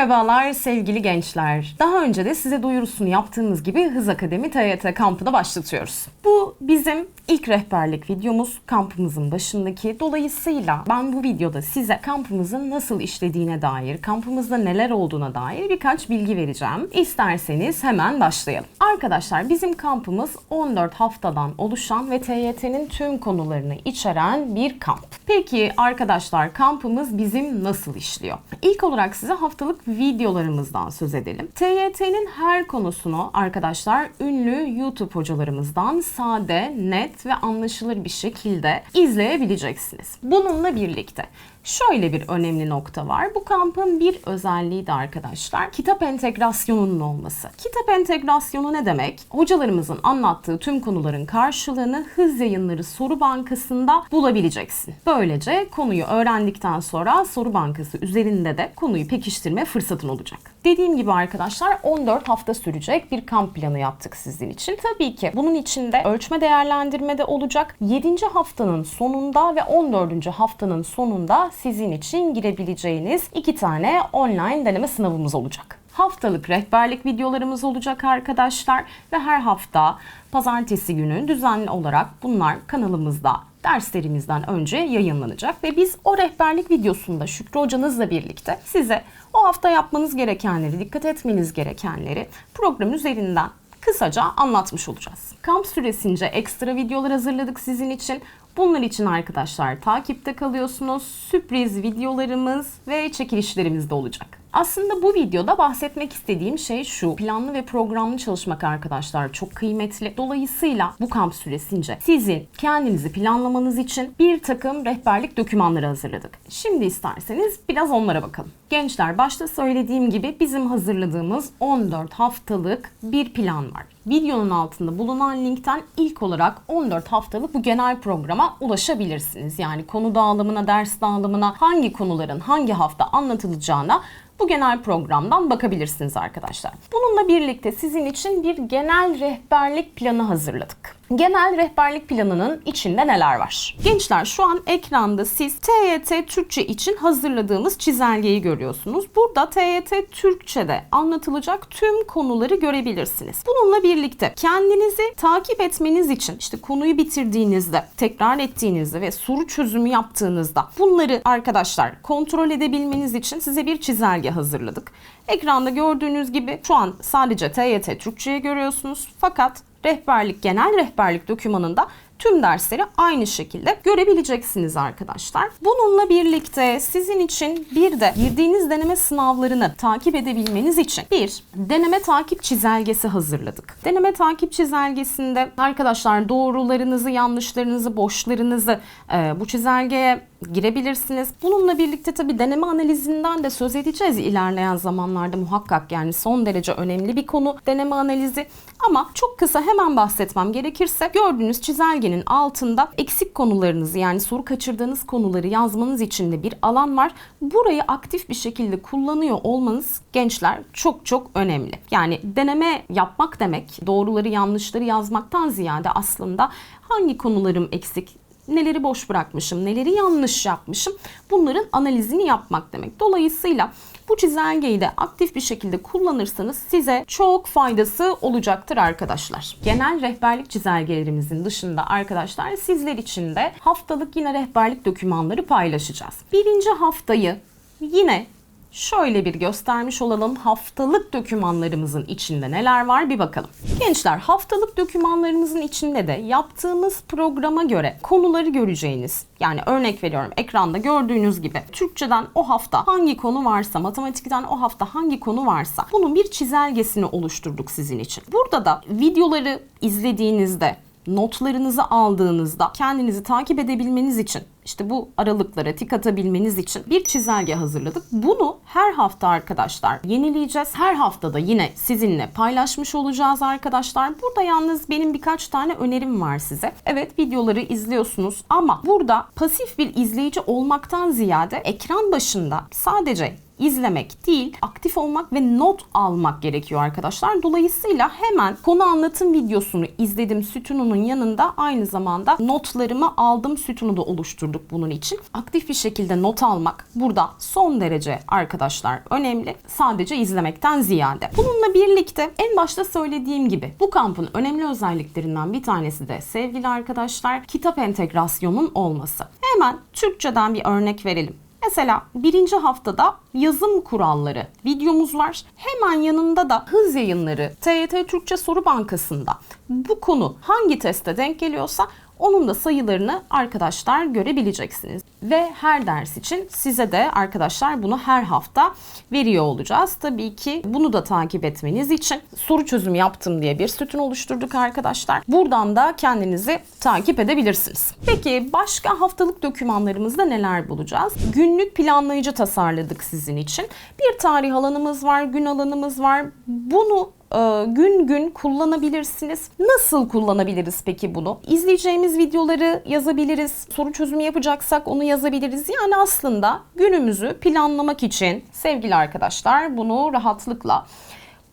Merhabalar sevgili gençler. Daha önce de size duyurusunu yaptığımız gibi Hız Akademi TYT kampını başlatıyoruz. Bu bizim ilk rehberlik videomuz kampımızın başındaki. Dolayısıyla ben bu videoda size kampımızın nasıl işlediğine dair, kampımızda neler olduğuna dair birkaç bilgi vereceğim. İsterseniz hemen başlayalım. Arkadaşlar bizim kampımız 14 haftadan oluşan ve TYT'nin tüm konularını içeren bir kamp. Peki arkadaşlar kampımız bizim nasıl işliyor? İlk olarak size haftalık videolarımızdan söz edelim. TYT'nin her konusunu arkadaşlar ünlü YouTube hocalarımızdan sade, net ve anlaşılır bir şekilde izleyebileceksiniz. Bununla birlikte şöyle bir önemli nokta var. Bu kampın bir özelliği de arkadaşlar kitap entegrasyonunun olması. Kitap entegrasyonu ne demek? Hocalarımızın anlattığı tüm konuların karşılığını Hız Yayınları Soru Bankası'nda bulabileceksin. Böylece konuyu öğrendikten sonra soru bankası üzerinde de konuyu pekiştirme fırsatın olacak. Dediğim gibi arkadaşlar 14 hafta sürecek bir kamp planı yaptık sizin için. Tabii ki bunun içinde ölçme değerlendirme de olacak. 7. haftanın sonunda ve 14. haftanın sonunda sizin için girebileceğiniz iki tane online deneme sınavımız olacak. Haftalık rehberlik videolarımız olacak arkadaşlar ve her hafta pazartesi günü düzenli olarak bunlar kanalımızda derslerimizden önce yayınlanacak ve biz o rehberlik videosunda Şükrü hocanızla birlikte size o hafta yapmanız gerekenleri, dikkat etmeniz gerekenleri program üzerinden kısaca anlatmış olacağız. Kamp süresince ekstra videolar hazırladık sizin için. Bunlar için arkadaşlar takipte kalıyorsunuz. Sürpriz videolarımız ve çekilişlerimiz de olacak. Aslında bu videoda bahsetmek istediğim şey şu. Planlı ve programlı çalışmak arkadaşlar çok kıymetli. Dolayısıyla bu kamp süresince sizin kendinizi planlamanız için bir takım rehberlik dokümanları hazırladık. Şimdi isterseniz biraz onlara bakalım. Gençler başta söylediğim gibi bizim hazırladığımız 14 haftalık bir plan var. Videonun altında bulunan linkten ilk olarak 14 haftalık bu genel programa ulaşabilirsiniz. Yani konu dağılımına, ders dağılımına, hangi konuların hangi hafta anlatılacağına bu genel programdan bakabilirsiniz arkadaşlar. Bununla birlikte sizin için bir genel rehberlik planı hazırladık. Genel rehberlik planının içinde neler var? Gençler şu an ekranda siz TYT Türkçe için hazırladığımız çizelgeyi görüyorsunuz. Burada TYT Türkçe'de anlatılacak tüm konuları görebilirsiniz. Bununla birlikte kendinizi takip etmeniz için işte konuyu bitirdiğinizde, tekrar ettiğinizde ve soru çözümü yaptığınızda bunları arkadaşlar kontrol edebilmeniz için size bir çizelge hazırladık. Ekranda gördüğünüz gibi şu an sadece TYT Türkçe'yi görüyorsunuz fakat rehberlik genel rehberlik dokümanında tüm dersleri aynı şekilde görebileceksiniz arkadaşlar. Bununla birlikte sizin için bir de girdiğiniz deneme sınavlarını takip edebilmeniz için bir deneme takip çizelgesi hazırladık. Deneme takip çizelgesinde arkadaşlar doğrularınızı, yanlışlarınızı, boşlarınızı e, bu çizelgeye girebilirsiniz. Bununla birlikte tabii deneme analizinden de söz edeceğiz ilerleyen zamanlarda muhakkak yani son derece önemli bir konu deneme analizi. Ama çok kısa hemen bahsetmem gerekirse gördüğünüz çizelgenin altında eksik konularınızı yani soru kaçırdığınız konuları yazmanız için de bir alan var. Burayı aktif bir şekilde kullanıyor olmanız gençler çok çok önemli. Yani deneme yapmak demek doğruları yanlışları yazmaktan ziyade aslında hangi konularım eksik, neleri boş bırakmışım, neleri yanlış yapmışım bunların analizini yapmak demek. Dolayısıyla bu çizelgeyi de aktif bir şekilde kullanırsanız size çok faydası olacaktır arkadaşlar. Genel rehberlik çizelgelerimizin dışında arkadaşlar sizler için de haftalık yine rehberlik dokümanları paylaşacağız. Birinci haftayı yine Şöyle bir göstermiş olalım haftalık dokümanlarımızın içinde neler var bir bakalım. Gençler haftalık dokümanlarımızın içinde de yaptığımız programa göre konuları göreceğiniz yani örnek veriyorum ekranda gördüğünüz gibi Türkçeden o hafta hangi konu varsa matematikten o hafta hangi konu varsa bunun bir çizelgesini oluşturduk sizin için. Burada da videoları izlediğinizde notlarınızı aldığınızda kendinizi takip edebilmeniz için işte bu aralıklara tik atabilmeniz için bir çizelge hazırladık. Bunu her hafta arkadaşlar yenileyeceğiz. Her haftada yine sizinle paylaşmış olacağız arkadaşlar. Burada yalnız benim birkaç tane önerim var size. Evet videoları izliyorsunuz ama burada pasif bir izleyici olmaktan ziyade ekran başında sadece izlemek değil, aktif olmak ve not almak gerekiyor arkadaşlar. Dolayısıyla hemen konu anlatım videosunu izledim sütununun yanında aynı zamanda notlarımı aldım sütunu da oluşturduk bunun için. Aktif bir şekilde not almak burada son derece arkadaşlar önemli. Sadece izlemekten ziyade. Bununla birlikte en başta söylediğim gibi bu kampın önemli özelliklerinden bir tanesi de sevgili arkadaşlar kitap entegrasyonun olması. Hemen Türkçeden bir örnek verelim. Mesela birinci haftada yazım kuralları videomuz var. Hemen yanında da hız yayınları TYT Türkçe Soru Bankası'nda bu konu hangi teste denk geliyorsa onun da sayılarını arkadaşlar görebileceksiniz. Ve her ders için size de arkadaşlar bunu her hafta veriyor olacağız. Tabii ki bunu da takip etmeniz için soru çözümü yaptım diye bir sütun oluşturduk arkadaşlar. Buradan da kendinizi takip edebilirsiniz. Peki başka haftalık dokümanlarımızda neler bulacağız? Günlük planlayıcı tasarladık sizin için. Bir tarih alanımız var, gün alanımız var. Bunu gün gün kullanabilirsiniz. Nasıl kullanabiliriz peki bunu? İzleyeceğimiz videoları yazabiliriz. Soru çözümü yapacaksak onu yazabiliriz. Yani aslında günümüzü planlamak için sevgili arkadaşlar bunu rahatlıkla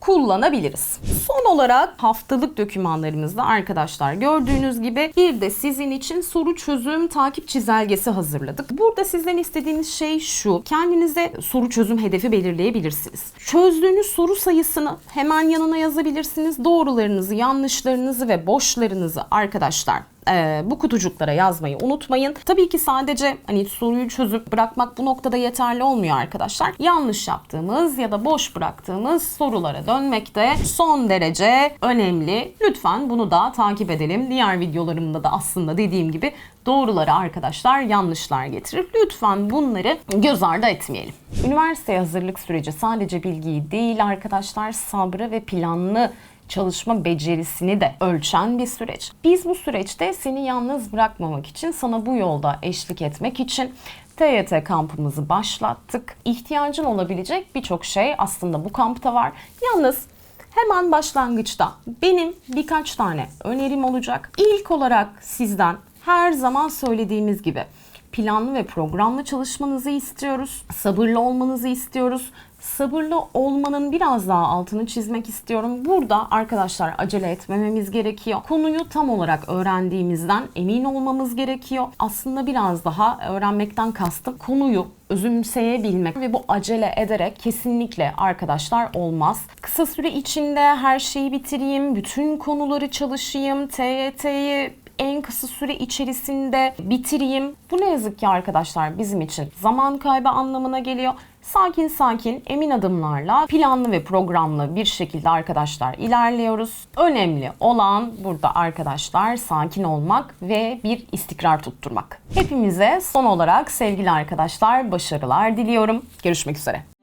kullanabiliriz. Son olarak haftalık dokümanlarımızda arkadaşlar gördüğünüz gibi bir de sizin için soru çözüm takip çizelgesi hazırladık. Burada sizden istediğimiz şey şu. Kendinize soru çözüm hedefi belirleyebilirsiniz. Çözdüğünüz soru sayısını hemen yanına yazabilirsiniz. Doğrularınızı, yanlışlarınızı ve boşlarınızı arkadaşlar e, bu kutucuklara yazmayı unutmayın. Tabii ki sadece hani soruyu çözüp bırakmak bu noktada yeterli olmuyor arkadaşlar. Yanlış yaptığımız ya da boş bıraktığımız sorulara dönmek de son derece önemli. Lütfen bunu da takip edelim. Diğer videolarımda da aslında dediğim gibi doğruları arkadaşlar yanlışlar getirir. Lütfen bunları göz ardı etmeyelim. Üniversite hazırlık süreci sadece bilgiyi değil arkadaşlar sabrı ve planlı çalışma becerisini de ölçen bir süreç. Biz bu süreçte seni yalnız bırakmamak için sana bu yolda eşlik etmek için TYT kampımızı başlattık. İhtiyacın olabilecek birçok şey aslında bu kampta var. Yalnız hemen başlangıçta benim birkaç tane önerim olacak. İlk olarak sizden her zaman söylediğimiz gibi planlı ve programlı çalışmanızı istiyoruz. Sabırlı olmanızı istiyoruz. Sabırlı olmanın biraz daha altını çizmek istiyorum. Burada arkadaşlar acele etmememiz gerekiyor. Konuyu tam olarak öğrendiğimizden emin olmamız gerekiyor. Aslında biraz daha öğrenmekten kastım konuyu özümseyebilmek ve bu acele ederek kesinlikle arkadaşlar olmaz. Kısa süre içinde her şeyi bitireyim, bütün konuları çalışayım, TYT'yi en kısa süre içerisinde bitireyim. Bu ne yazık ki arkadaşlar bizim için zaman kaybı anlamına geliyor. Sakin sakin emin adımlarla planlı ve programlı bir şekilde arkadaşlar ilerliyoruz. Önemli olan burada arkadaşlar sakin olmak ve bir istikrar tutturmak. Hepimize son olarak sevgili arkadaşlar başarılar diliyorum. Görüşmek üzere.